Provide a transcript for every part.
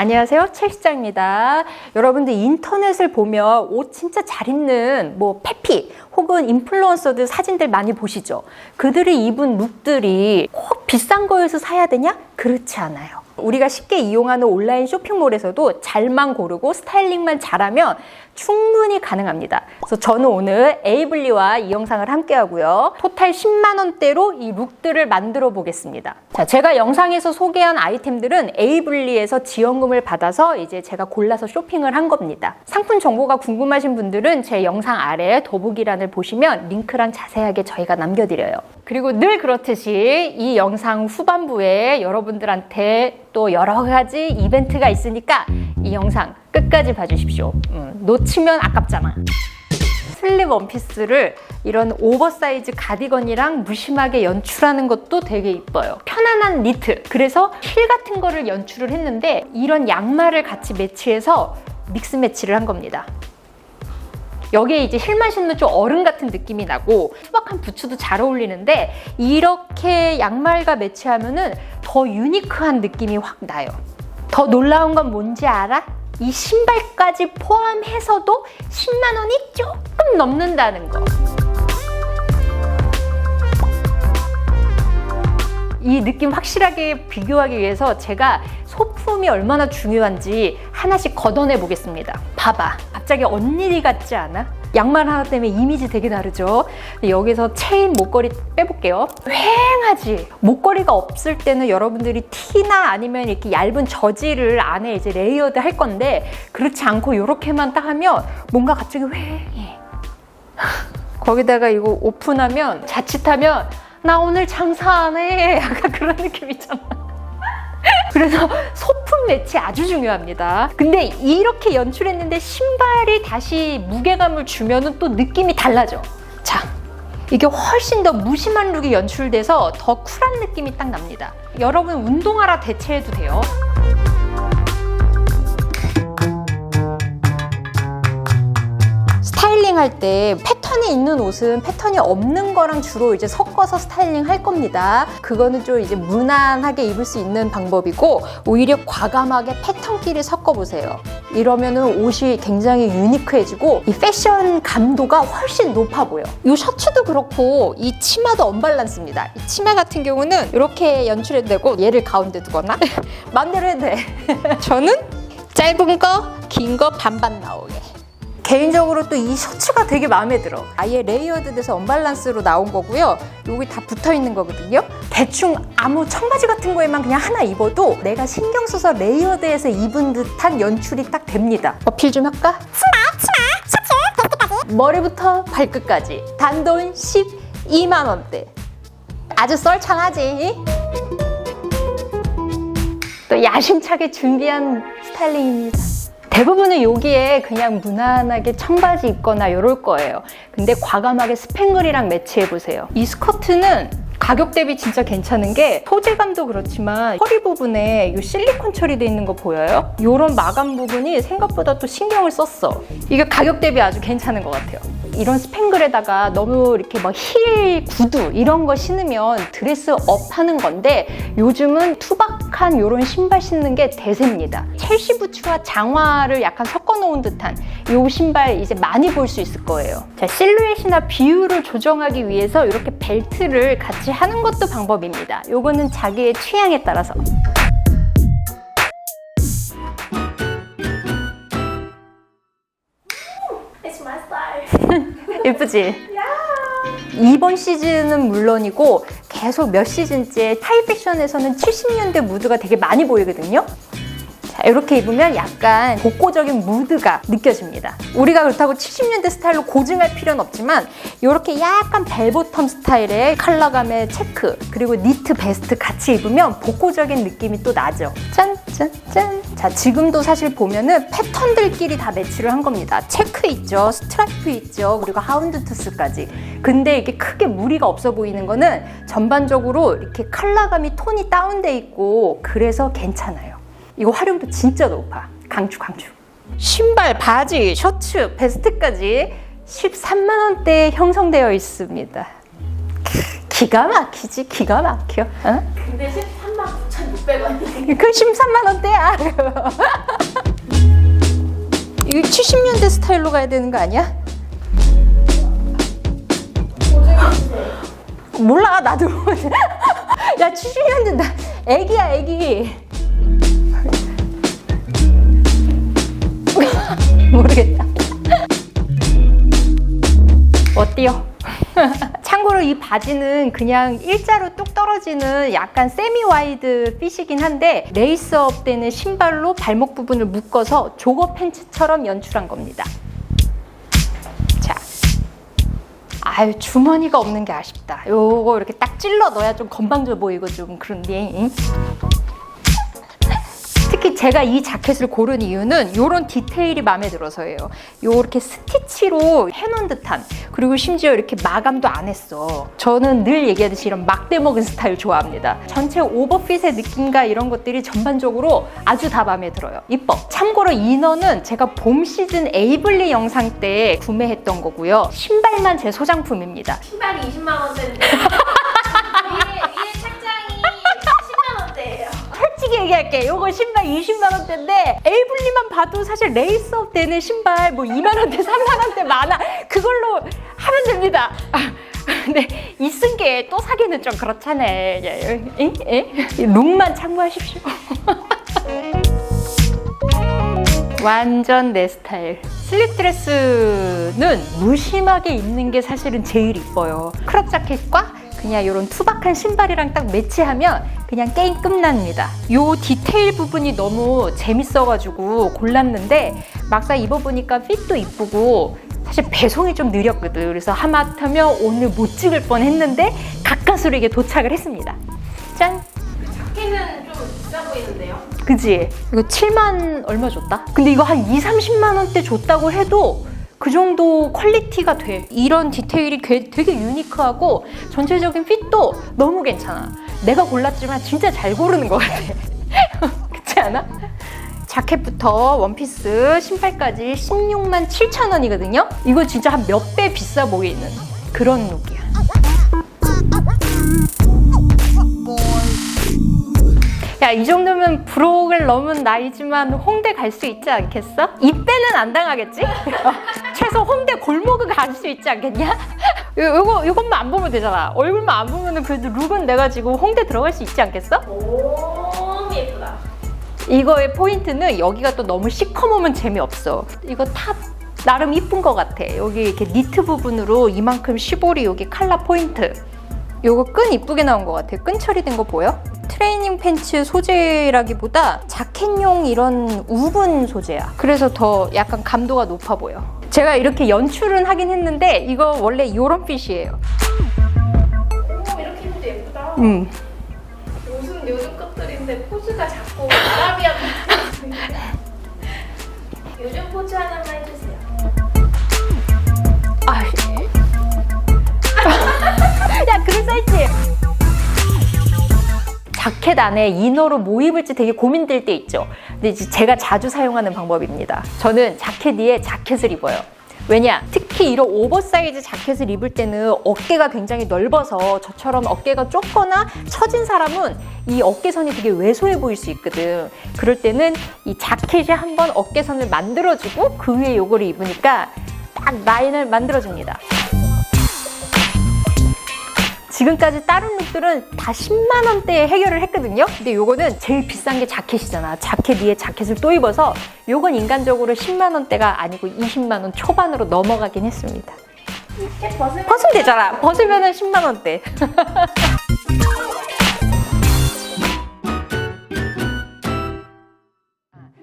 안녕하세요. 최 시장입니다. 여러분들 인터넷을 보면 옷 진짜 잘 입는 뭐 페피 혹은 인플루언서들 사진들 많이 보시죠? 그들이 입은 룩들이 꼭 비싼 거에서 사야 되냐? 그렇지 않아요. 우리가 쉽게 이용하는 온라인 쇼핑몰에서도 잘만 고르고 스타일링만 잘하면 충분히 가능합니다. 그래서 저는 오늘 에이블리와 이 영상을 함께 하고요. 토탈 10만 원대로 이 룩들을 만들어 보겠습니다. 자, 제가 영상에서 소개한 아이템들은 에이블리에서 지원금을 받아서 이제 제가 골라서 쇼핑을 한 겁니다. 상품 정보가 궁금하신 분들은 제 영상 아래 더보기란을 보시면 링크랑 자세하게 저희가 남겨드려요. 그리고 늘 그렇듯이 이 영상 후반부에 여러분들한테 또 여러 가지 이벤트가 있으니까 이 영상 끝까지 봐주십시오. 음, 놓치면 아깝잖아. 슬립 원피스를 이런 오버사이즈 가디건이랑 무심하게 연출하는 것도 되게 이뻐요. 편안한 니트. 그래서 힐 같은 거를 연출을 했는데 이런 양말을 같이 매치해서 믹스 매치를 한 겁니다. 여기에 이제 힐만 신으면 좀 어른 같은 느낌이 나고 투박한 부츠도 잘 어울리는데 이렇게 양말과 매치하면은 더 유니크한 느낌이 확 나요. 더 놀라운 건 뭔지 알아? 이 신발까지 포함해서도 10만 원이 조금 넘는다는 거. 이 느낌 확실하게 비교하기 위해서 제가 소품이 얼마나 중요한지 하나씩 걷어내 보겠습니다. 봐봐. 갑자기 언니리 같지 않아? 양말 하나 때문에 이미지 되게 다르죠? 여기서 체인 목걸이 빼볼게요. 휑하지? 목걸이가 없을 때는 여러분들이 티나 아니면 이렇게 얇은 저지를 안에 이제 레이어드 할 건데 그렇지 않고 이렇게만 딱 하면 뭔가 갑자기 휑해. 거기다가 이거 오픈하면 자칫하면 나 오늘 장사 안 해. 약간 그런 느낌 있잖아. 그래서 소품 매치 아주 중요합니다. 근데 이렇게 연출했는데 신발이 다시 무게감을 주면은 또 느낌이 달라져. 자, 이게 훨씬 더 무심한 룩이 연출돼서 더 쿨한 느낌이 딱 납니다. 여러분 운동화라 대체해도 돼요. 스타일링 할때 패턴이 있는 옷은 패턴이 없는 거랑 주로 이제 섞어서 스타일링 할 겁니다. 그거는 좀 이제 무난하게 입을 수 있는 방법이고 오히려 과감하게 패턴끼리 섞어 보세요. 이러면은 옷이 굉장히 유니크해지고 이 패션 감도가 훨씬 높아 보여. 이 셔츠도 그렇고 이 치마도 언밸런스입니다. 이 치마 같은 경우는 이렇게 연출해도 되고 얘를 가운데 두거나 마음대로 해도 돼. 저는 짧은 거, 긴 거 반반 나오게. 개인적으로 또 이 셔츠가 되게 마음에 들어. 아예 레이어드 돼서 언밸런스로 나온 거고요. 여기 다 붙어 있는 거거든요. 대충 아무 청바지 같은 거에만 그냥 하나 입어도 내가 신경 써서 레이어드해서 입은 듯한 연출이 딱 됩니다. 어필 좀 할까? 치마, 치마, 셔츠, 벨트까지. 머리부터 발끝까지. 단돈 12만 원대. 아주 썰창하지. 또 야심차게 준비한 스타일링입니다. 대부분은 여기에 그냥 무난하게 청바지 입거나 이럴 거예요. 근데 과감하게 스팽글이랑 매치해 보세요. 이 스커트는 가격 대비 진짜 괜찮은 게 소재감도 그렇지만 허리 부분에 이 실리콘 처리돼 있는 거 보여요? 이런 마감 부분이 생각보다 또 신경을 썼어. 이게 가격 대비 아주 괜찮은 것 같아요. 이런 스팽글에다가 너무 이렇게 막 힐 구두 이런 거 신으면 드레스 업 하는 건데 요즘은 투박 한 이런 신발 신는 게 대세입니다. 첼시 부츠와 장화를 약간 섞어 놓은 듯한 이 신발 이제 많이 볼 수 있을 거예요. 자, 실루엣이나 비율을 조정하기 위해서 이렇게 벨트를 같이 하는 것도 방법입니다. 요거는 자기의 취향에 따라서. It's my style. 예쁘지? 이번 시즌은 물론이고 계속 몇 시즌째 타이 패션에서는 70년대 무드가 되게 많이 보이거든요. 자, 이렇게 입으면 약간 복고적인 무드가 느껴집니다. 우리가 그렇다고 70년대 스타일로 고증할 필요는 없지만 이렇게 약간 벨보텀 스타일의 컬러감의 체크 그리고 니트 베스트 같이 입으면 복고적인 느낌이 또 나죠. 짠, 짠, 짠. 자, 지금도 사실 보면은 패턴들끼리 다 매치를 한 겁니다. 체크 있죠, 스트라이프 있죠, 그리고 하운드 투스까지. 근데 이게 크게 무리가 없어 보이는 거는 전반적으로 이렇게 컬러감이 톤이 다운돼 있고 그래서 괜찮아요. 이거 활용도 진짜 높아. 강추, 강추. 신발, 바지, 셔츠, 베스트까지 13만 원대에 형성되어 있습니다. 크, 기가 막히지, 기가 막혀. 어? 근데 13만 9천 600원이. 그 13만 원대야. 이거 70년대 스타일로 가야 되는 거 아니야? 몰라 나도 야 70년대 나 애기야 애기 모르겠다 어때요? 참고로 이 바지는 그냥 일자로 뚝 떨어지는 약간 세미 와이드 핏이긴 한데 레이스업 되는 신발로 발목 부분을 묶어서 조거 팬츠처럼 연출한 겁니다. 자, 아유 주머니가 없는 게 아쉽다. 요거 이렇게 딱 찔러 넣어야 좀 건방져 보이고 좀 그런데. 제가 이 자켓을 고른 이유는 이런 디테일이 마음에 들어서예요. 요렇게 스티치로 해놓은 듯한 그리고 심지어 이렇게 마감도 안 했어. 저는 늘 얘기하듯이 이런 막대 먹은 스타일 좋아합니다. 전체 오버핏의 느낌과 이런 것들이 전반적으로 아주 다 마음에 들어요. 이뻐. 참고로 이너는 제가 봄 시즌 에이블리 영상 때 구매했던 거고요. 신발만 제 소장품입니다. 신발이 20만 원대인데. 얘기할게. 요거 신발 20만 원대인데 에이블리만 봐도 사실 레이스업 되는 신발 뭐 2만 원대, 3만 원대 많아. 그걸로 하면 됩니다. 아, 근데 이쓴게또 사기는 좀 그렇잖아. 예, 예, 예? 룩만 참고하십시오. 완전 내 스타일. 슬립 드레스는 무심하게 입는 게 사실은 제일 이뻐요. 크롭 자켓과 그냥 이런 투박한 신발이랑 딱 매치하면 그냥 게임 끝납니다. 요 디테일 부분이 너무 재밌어가지고 골랐는데 막상 입어보니까 핏도 이쁘고 사실 배송이 좀 느렸거든. 그래서 하마터면 오늘 못 찍을 뻔 했는데 가까스로 이게 도착을 했습니다. 짠! 자켓은 좀 비싸 보이는데요? 그지? 이거 7만 얼마 줬다? 근데 이거 한 2, 30만 원대 줬다고 해도 그 정도 퀄리티가 돼. 이런 디테일이 게- 되게 유니크하고 전체적인 핏도 너무 괜찮아. 내가 골랐지만 진짜 잘 고르는 것 같아. 그렇지 않아? 자켓부터 원피스, 신발까지 16만 7천 원이거든요? 이거 진짜 한 몇 배 비싸 보이는 그런 룩이야. 야, 이 정도면 브록을 넘은 나이지만 홍대 갈 수 있지 않겠어? 입배는 안 당하겠지? 어, 최소 홍대 골목은 갈수 있지 않겠냐? 요, 요거, 요것만 안 보면 되잖아. 얼굴만 안 보면은 그래도 룩은 내가 지금 홍대 들어갈 수 있지 않겠어? 너무 예쁘다. 이거의 포인트는 여기가 또 너무 시커먼면 재미없어. 이거 탑 나름 이쁜 것 같아. 여기 이렇게 니트 부분으로 이만큼 시보리 여기 칼라 포인트. 요거 끈 이쁘게 나온 것 같아. 끈 처리된 거 보여? 트레이닝 팬츠 소재라기보다 자켓용 이런 우분 소재야. 그래서 더 약간 감도가 높아 보여. 제가 이렇게 연출은 하긴 했는데 이거 원래 이런 핏이에요. 오, 이렇게 입어도 예쁘다. 음. 요즘, 요즘 것들인데 포즈가 자꾸 아라비안 요즘 포즈 하나만 해주세요. 아, 야, 써있지? 자켓 안에 이너로 뭐 입을지 되게 고민될 때 있죠. 근데 제가 자주 사용하는 방법입니다. 저는 자켓 위에 자켓을 입어요. 왜냐? 특히 이런 오버사이즈 자켓을 입을 때는 어깨가 굉장히 넓어서 저처럼 어깨가 좁거나 처진 사람은 이 어깨선이 되게 왜소해 보일 수 있거든. 그럴 때는 이 자켓이 한번 어깨선을 만들어주고 그 위에 요거를 입으니까 딱 라인을 만들어줍니다. 지금까지 다른 룩들은 다 10만 원대에 해결을 했거든요. 근데 요거는 제일 비싼 게 자켓이잖아. 자켓 위에 자켓을 또 입어서 요건 인간적으로 10만 원대가 아니고 20만 원 초반으로 넘어가긴 했습니다. 벗으면 벗으면 되잖아. 벗으면은 10만 원대.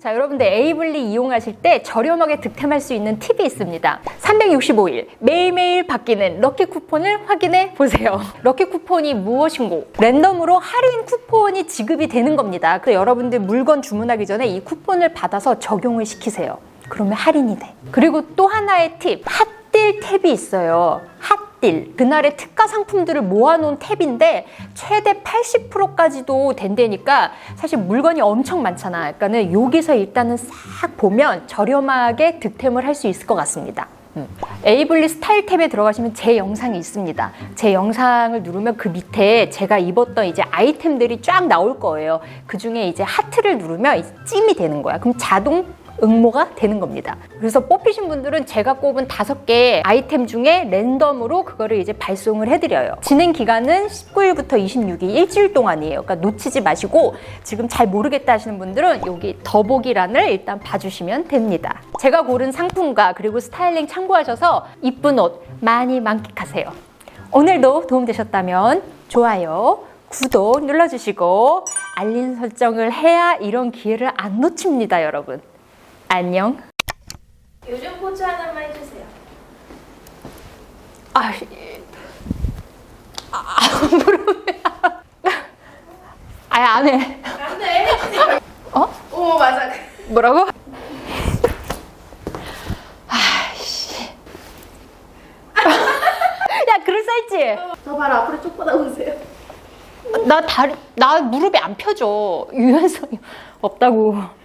자, 여러분들 에이블리 이용하실 때 저렴하게 득템할 수 있는 팁이 있습니다. 365일 매일매일 바뀌는 럭키 쿠폰을 확인해 보세요. 럭키 쿠폰이 무엇인고? 랜덤으로 할인 쿠폰이 지급이 되는 겁니다. 그 여러분들 물건 주문하기 전에 이 쿠폰을 받아서 적용을 시키세요. 그러면 할인이 돼. 그리고 또 하나의 팁, 핫딜 탭이 있어요. 핫 딜. 그날의 특가 상품들을 모아놓은 탭인데 최대 80%까지도 된다니까 사실 물건이 엄청 많잖아. 그러니까는 여기서 일단은 싹 보면 저렴하게 득템을 할 수 있을 것 같습니다. 에이블리 스타일 탭에 들어가시면 제 영상이 있습니다. 제 영상을 누르면 그 밑에 제가 입었던 이제 아이템들이 쫙 나올 거예요. 그 중에 이제 하트를 누르면 찜이 되는 거야. 그럼 자동 응모가 되는 겁니다. 그래서 뽑히신 분들은 제가 꼽은 다섯 개 아이템 중에 랜덤으로 그거를 이제 발송을 해드려요. 진행 기간은 19일부터 26일 일주일 동안이에요. 그러니까 놓치지 마시고 지금 잘 모르겠다 하시는 분들은 여기 더보기란을 일단 봐주시면 됩니다. 제가 고른 상품과 그리고 스타일링 참고하셔서 이쁜 옷 많이 만끽하세요. 오늘도 도움되셨다면 좋아요, 구독 눌러주시고 알림 설정을 해야 이런 기회를 안 놓칩니다, 여러분. 안녕. 요즘 포즈 하나만 해주세요. 아, 예. 아, 아 무릎에. 아예 안 해. 안 돼. 어? 오 맞아. 뭐라고? 아씨. 야, 그럴 사있지? 저 바로 앞으로 쭉 뻗어보세요. 나 다리, 나 무릎이 안 펴져. 유연성이 없다고.